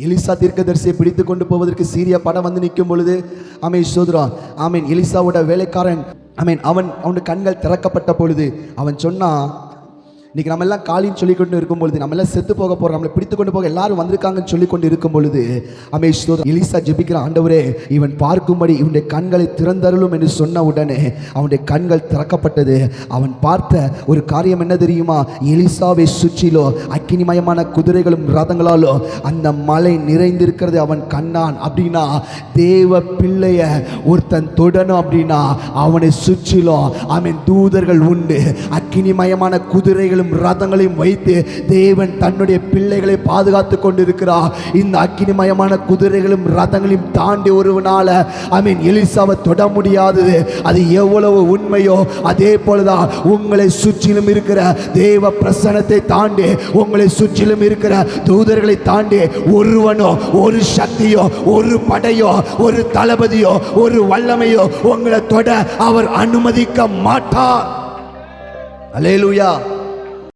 Elisha தீர்க்கதரிசியை பிடித்து கொண்டு போவதற்கு சீரியா படம் வந்து நிற்கும் பொழுது ஆமே சோதரா ஆமீன் எலிசாவோட வேலைக்காரன் ஆமீன் அவன் அவனுடைய கண்கள் திறக்கப்பட்ட பொழுது அவன் சொன்னான் இன்னைக்கு நம்ம எல்லாம் காலின்னு சொல்லிக்கொண்டு இருக்கும் பொழுது நம்ம எல்லாம் செத்து போக போறோம் நம்மளை பிடித்து கொண்டு போக எல்லாரும் வந்திருக்காங்கன்னு சொல்லி கொண்டு இருக்கும் பொழுது அமேஷ் எலிசா ஜெபிக்கிற ஆண்டவரே இவன் பார்க்கும்படி இவனுடைய கண்களை திறந்தருளும் என்று சொன்ன உடனே அவனுடைய கண்கள் திறக்கப்பட்டது. அவன் பார்த்த ஒரு காரியம் என்ன தெரியுமா? எலிசாவை சுற்றிலோ அக்கினிமயமான குதிரைகளும் ரதங்களாலோ அந்த மலை நிறைந்திருக்கிறது அவன் கண்ணான். அப்படின்னா தேவ பிள்ளைய ஒருத்தன் தொடணும் அப்படின்னா அவனை சுற்றிலும் அவன் தூதர்கள் உண்டு. அக்கினிமயமான குதிரைகளும் ரதங்களையும் வைத்து தேவன் தன்னுடைய பிள்ளைகளை பாதுகாத்து கொண்டிருக்கிறார். இந்த அக்கினிமயமான குதிரைகளும் ரதங்களையும் தாண்டி ஒருவனால அவன் எலிசாவை தொட முடியாதது. அது எவ்வளவு உண்மையோ அதே போலதான் உங்களை சுற்றிலும் இருக்கிற தேவ பிரசனத்தை தாண்டி உங்களை சுற்றிலும் இருக்கிற தூதர்களை தாண்டி ஒருவனோ ஒரு சக்தியோ ஒரு படையோ ஒரு தளபதியோ ஒரு வல்லமையோ உங்களை தொட அவர் அனுமதிக்க மாட்டார். அலேலுயா.